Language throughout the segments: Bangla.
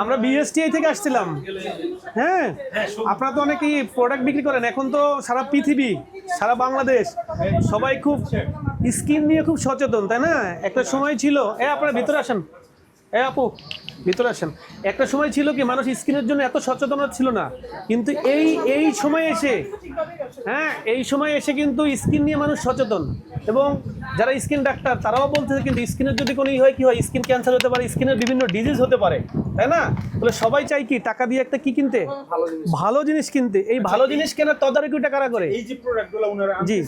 আমরা বিএসটিআই থেকে আসছিলাম। হ্যাঁ আপনারা তো অনেকেই প্রোডাক্ট বিক্রি করেন। এখন তো সারা পৃথিবী, সারা বাংলাদেশ সবাই খুব স্কিন নিয়ে খুব সচেতন, তাই না? একটা সময় ছিল, এ, আপনারা ভিতরে আসেন। এ, আপু, ভিতরে আসেন। একটা সময় ছিল কি, মানুষ স্কিনের জন্য এত সচেতন ছিল না। কিন্তু এই এই সময় এসে হ্যাঁ এই সময় এসে কিন্তু স্কিন নিয়ে মানুষ সচেতন। এবং যারা স্কিন ডাক্তার তারাও বলতেছে কিন্তু স্কিনের যদি কোনো ই হয় কি হয়? স্কিন ক্যান্সার হতে পারে স্কিনের বিভিন্ন ডিজিজ হতে পারে তাই না? তাহলে সবাই চাই কি টাকা দিয়ে একটা কি কিনতে? ভালো জিনিস। কিনতে। এই ভালো জিনিস কেনার তদারকিটা কারা করে? এই যে প্রোডাক্টগুলো ওনারা জি।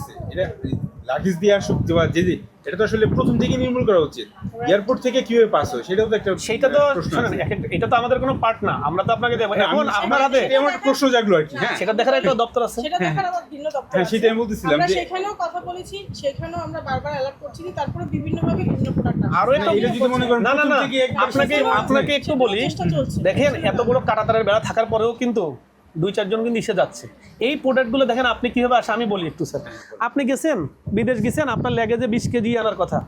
এটা দিয়ে শক্তি বা যে এটা তো আসলে প্রথম থেকে নির্মূল করা উচিত। এয়ারপোর্ট থেকে কীভাবে পাস হয় সেটাও তো একটা সেটা তো শোনেন এটা তো আমাদের কোনো পার্ট না আমরা তো আপনাকে দেবো এখন আমি- আপনার হাতে আমার প্রশ্ন জাগলো আর কি হ্যাঁ সেটা দেখার একটা দপ্তর আছে। সেটা দেখার আমার ভিন্ন দপ্তর হ্যাঁ। সেটাই আমি বলতেছিলাম আমরা যে- সেখানেও কথা বলেছি সেখানেও আমরা বারবার অ্যালার্ট করছি তারপরে বিভিন্নভাবে বিভিন্ন প্রোডাক্ট আরও একটা এটা যদি মনে করেন না না না আপনাকে আপনাকে একটু বলি। দেখেন এত বড় কাটাতারের বেড়া থাকার পরেও কিন্তু দুই চারজন কিন্তু এসে যাচ্ছে। এই প্রোডাক্টগুলো দেখেন আপনি কীভাবে আসে আমি বলি একটু স্যার আপনি গেছেন বিদেশ গেছেন আপনার ল্যাগেজে বিশ কেজি আনার কথা।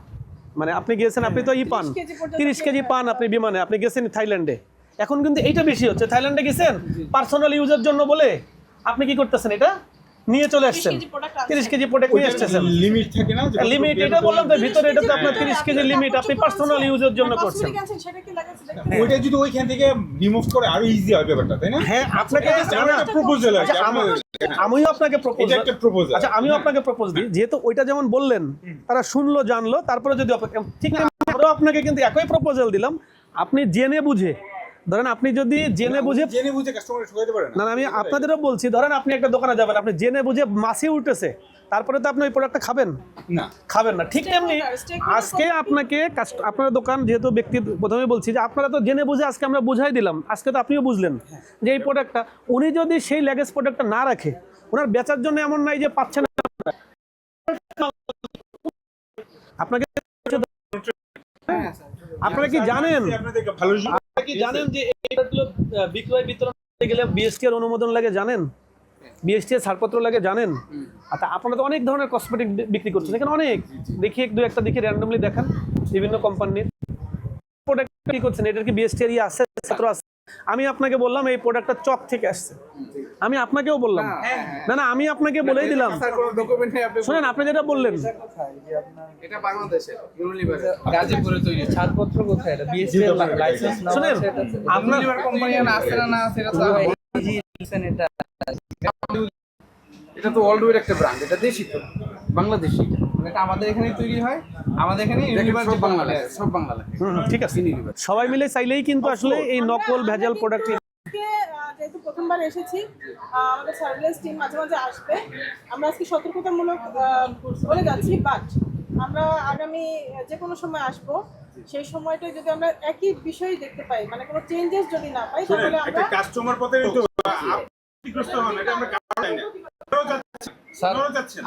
মানে আপনি গেছেন আপনি তো ই পান। 30 কেজি পর্যন্ত তিরিশ কেজি পান আপনি বিমানে আপনি গেছেন থাইল্যান্ডে। এখন কিন্তু এইটা বেশি হচ্ছে। থাইল্যান্ডে গেছেন পার্সোনাল ইউজের জন্য বলে আপনি কি করতেছেন এটা? নিয়ে চলে আসছেন। তিরিশ কেজি প্রোডাক্ট নিয়ে আসতেছেন। লিমিট থাকে না? লিমিট এটা বললাম তো ভিতরে এটা তো আপনার তিরিশ কেজি লিমিট আপনি পার্সোনাল ইউজের জন্য করছেন। সেটা কি লাগাচ্ছে? ওইটা যদি ওইখান থেকে রিমুভ করে আরও ইজি হবে ব্যাপারটা তাই না? হ্যাঁ আপনাকে আমার প্রপোজাল আছে আচ্ছা, আমিও আপনাকে প্রপোজ এটা একটা proposal। আচ্ছা আমিও আপনাকে প্রপোজ দিই। যেহেতু ওইটা যেমন বললেন তারা শুনলো জানলো তারপরে যদি ঠিক আমরাও আপনাকে কিন্তু একই প্রপোজাল দিলাম। আপনি জেনে বুঝে ধরেন আপনি যদি জেনে বুঝে জেনে বুঝে কাস্টমার ঠকাইতে পারে না। না, আমি আপনাদেরও বলছি ধরেন আপনি একটা দোকানে যাবেন আপনি জেনে বুঝে মাছি উঠেছে তারপরে তো আপনি ওই প্রোডাক্টটা খাবেন? না। খাবেন না। ঠিক তেমনি Stakeholder আজকে আপনাকে আপনার দোকান যেহেতু ব্যক্তি প্রথমে বলছি যে আপনারা তো জেনে বুঝে আজকে আমরা বুঝাই দিলাম আজকে তো আপনিও বুঝলেন যে এই প্রোডাক্টটা উনি যদি সেই ল্যাগেজ প্রোডাক্টটা না রাখে ওনার বেচার জন্য এমন নাই যে পাচ্ছেন আপনাকে আপনারা কি জানেন? কি জানেন যে এই বিক্রয় বিতরণ করতে গেলে বিএসটি এর অনুমোদন লাগে জানেন? বিএসটি এর ছাড়পত্র লাগে জানেন? আচ্ছা আপনারা তো অনেক ধরনের কসমেটিক বিক্রি করছেন। এখানে অনেক দেখি এক দু একটা দেখি র্যান্ডমলি দেখান বিভিন্ন কোম্পানির প্রোডাক্ট কি করছেন? এটার কি বিএসটি এর ইয়ে আছে ছাত্র আছে? আমি আপনাকে বললাম এই প্রোডাক্টটা চক থেকে আসছে। আমি আপনাকেও বললাম। না না আমি আপনাকে বলেই দিলাম। শুনেন আপনি যেটা বললেন। এটা বাংলাদেশের গাজীপুরে তৈরি ছাড়পত্র কোথায়? এটা বিএসপি লাইসেন্স শুনেন আপনার কোম্পানি না আছে না না আছে এটা তো এটা এটা তো ওয়ার্ল্ড একটা ব্র্যান্ড এটা দেশি তো বাংলাদেশি। এটা আমাদের এখানেই তৈরি হয় আমাদের এখানে সব ঠিক আছে। সবাই মিলে চাইলেই কিন্তু আসলে এই নকল ভেজাল প্রোডাক্ট আজকে, যেহেতু প্রথমবার এসেছি আমাদের সার্ভিলেন্স টিম মাঝে মাঝে আসবে। আমরা আজকে সতর্কতামূলক বলে যাচ্ছি বাট আমরা আগামী যে কোনো সময় আসব সেই সময়টায় যদি আমরা একই বিষয় দেখতে পাই মানে কোনো চেঞ্জেস যদি না পাই তাহলে আমরা কাস্টমার পথে তো আপনিগ্রস্ত হন এটা আমরা চাই না। আপনারাও যাচ্ছেন, স্যার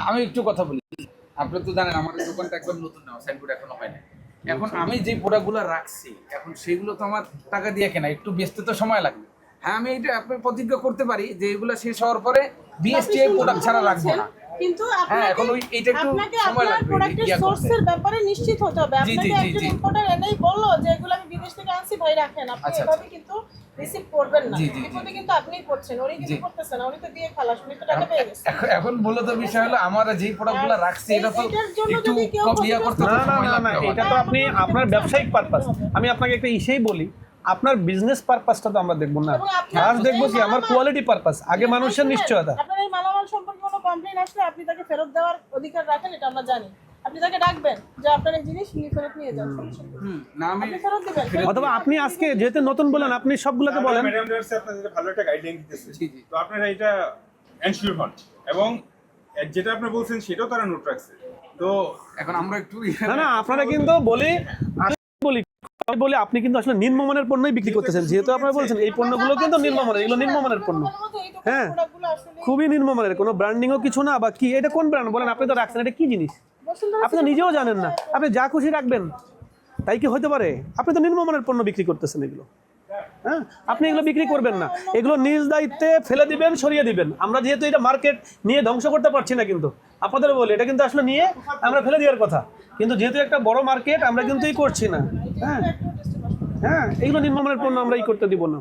আমি একটু কথা বলি। আপনি তো জানেন আমার দোকানটা একদম নতুন না সাইনবোর্ড এখনও হয় না এখন আমি যে প্রোডাক্টগুলো রাখছি এখন সেগুলো তো আমার টাকা দিয়ে কেনা একটু বেচতে তো সময় লাগবে। হ্যাঁ আমি এটা আপনার প্রতিজ্ঞা করতে পারি যে এগুলো শেষ হওয়ার পরে বিএসটিআই প্রোডাক্ট ছাড়া রাখব না। কিন্তু হ্যাঁ, এখন ওই- এইটা একটু আপনাকে সময় আপনার লাগবে, প্রোডাক্টের সোর্সের ব্যাপারে নিশ্চিত হতে হবে। আপনাকে একজন ইম্পোর্টার এনেই বলল যে এগুলো আমি বিদেশ থেকে আনছি ভাই রাখেন আপনি আচ্ছা, এভাবে কিন্তু রিসিভ করবেন না। বিপদে কিন্তু আপনিই করছেন উনি কিন্তু করতেছেন উনি তো দিয়ে খালাস উনি তো টাকা পেয়ে গেছেন। এখন- এখন মূলত বিষয় হলো আমার যে প্রোডাক্টগুলো রাখছি এটা তো একটু কম ইয়া করতে না না না না এটা তো আপনি আপনার ব্যবসায়িক পারপাস আমি আপনাকে একটা ইসেই বলি আপনার বিজনেস পারপাসটা তো আমরা দেখব না। ফার্স্ট দেখব কি আমার কোয়ালিটি পারপাস আগে মানুষের নিশ্চয়তা। আপনার এই মালামাল সম্পর্কে কোনো কমপ্লেইন আসলে আপনি তাকে ফেরত দেওয়ার অধিকার রাখেন এটা আমরা জানি। আপনি তাকে ডাকবেন যে আপনার এই জিনিস নিয়ে ফেরত নিয়ে যান হুম, না আমি ফেরত দিবেন। অথবা আপনি আজকে যেহেতু নতুন বলেন আপনি সবগুলোকে বলেন। ম্যাডাম ডার্সে আপনাদের ভালো একটা গাইডলাইন দিতেছে জি, জি। তো আপনারা এটা এনশিওর হন। এবং যেটা আপনি বলছেন সেটাও তারা নোট রাখছে। তো এখন আমরা একটু না না আপনারা কিন্তু বলি আমি বলি আপনি কিন্তু আসলে নিম্নমানের পণ্যই বিক্রি করতেছেন। যেহেতু আপনারা বলছেন এই পণ্যগুলো কিন্তু নিম্নমানের এগুলো নিম্নমানের পণ্য। হ্যাঁ। খুবই নিম্নমানের কোনো ব্র্যান্ডিংও কিছু না বা কি এটা কোন ব্র্যান্ড বলেন আপনি তো রাখছেন এটা কি জিনিস? আপনি তো নিজেও জানেন না আপনি যা খুশি রাখবেন তাই কি হতে পারে? আপনি তো নিম্নমানের পণ্য বিক্রি করতেছেন এগুলো। হ্যাঁ আপনি এগুলো বিক্রি করবেন না। এগুলো নিজ দায়িত্বে ফেলে দিবেন সরিয়ে দিবেন। আমরা যেহেতু এটা মার্কেট নিয়ে ধ্বংস করতে পারছি না কিন্তু আপনাদের বলি এটা কিন্তু আসলে নিয়ে আমরা ফেলে দেওয়ার কথা। কিন্তু যেহেতু একটা বড় মার্কেট আমরা কিন্তু এই করছি না। হ্যাঁ। হ্যাঁ এগুলো নির্মাণের পণ্য আমরা ই করতে দিব না।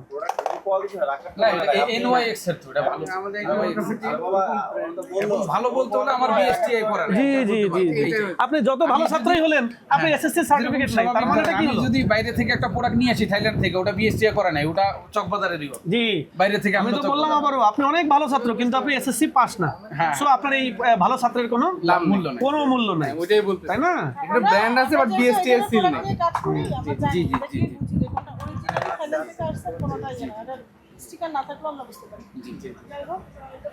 আপনি যত ভালো ছাত্রই হলেন আপনি এসএসসি সার্টিফিকেট নাই তার মানে কি যদি বাইরে থেকে একটা প্রোডাক্ট নিয়ে আসি থাইল্যান্ড থেকে ওটা বিএসটিআই করা নাই ওটা চকবাজারেরই। জি। বাইরে থেকে আমি তো বললাম আবারও আপনি অনেক ভালো ছাত্র কিন্তু আপনি এসএসসি পাস না। হ্যাঁ। সো আপনার এই ভালো ছাত্রের কোনো লাভ মূল্য নাই। কোনো মূল্য নাই। ওইটাই বলতে তাই না? একটা ব্র্যান্ড আছে বাট বিএসটি এর সিল নেই। জি, জি, জি। স্টিকার না। থাকলেও আমরা বুঝতে পারি। যাই হোক,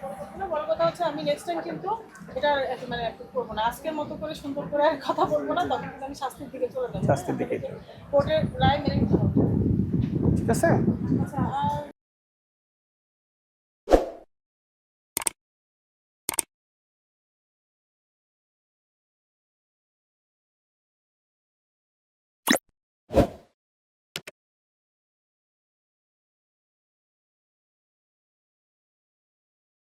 বড় কথা না। বড় কথা হচ্ছে আমি নেক্সট টাইম কিন্তু এটা মানে করব না। আজকের মতো করে সুন্দর করে আর কথা বলব না তখন কিন্তু আমি শাস্তির দিকে চলে যাব। শাস্তির দিকে। কোর্টের রায় মেনে নিতে হবে। ঠিক আছে? আচ্ছা আর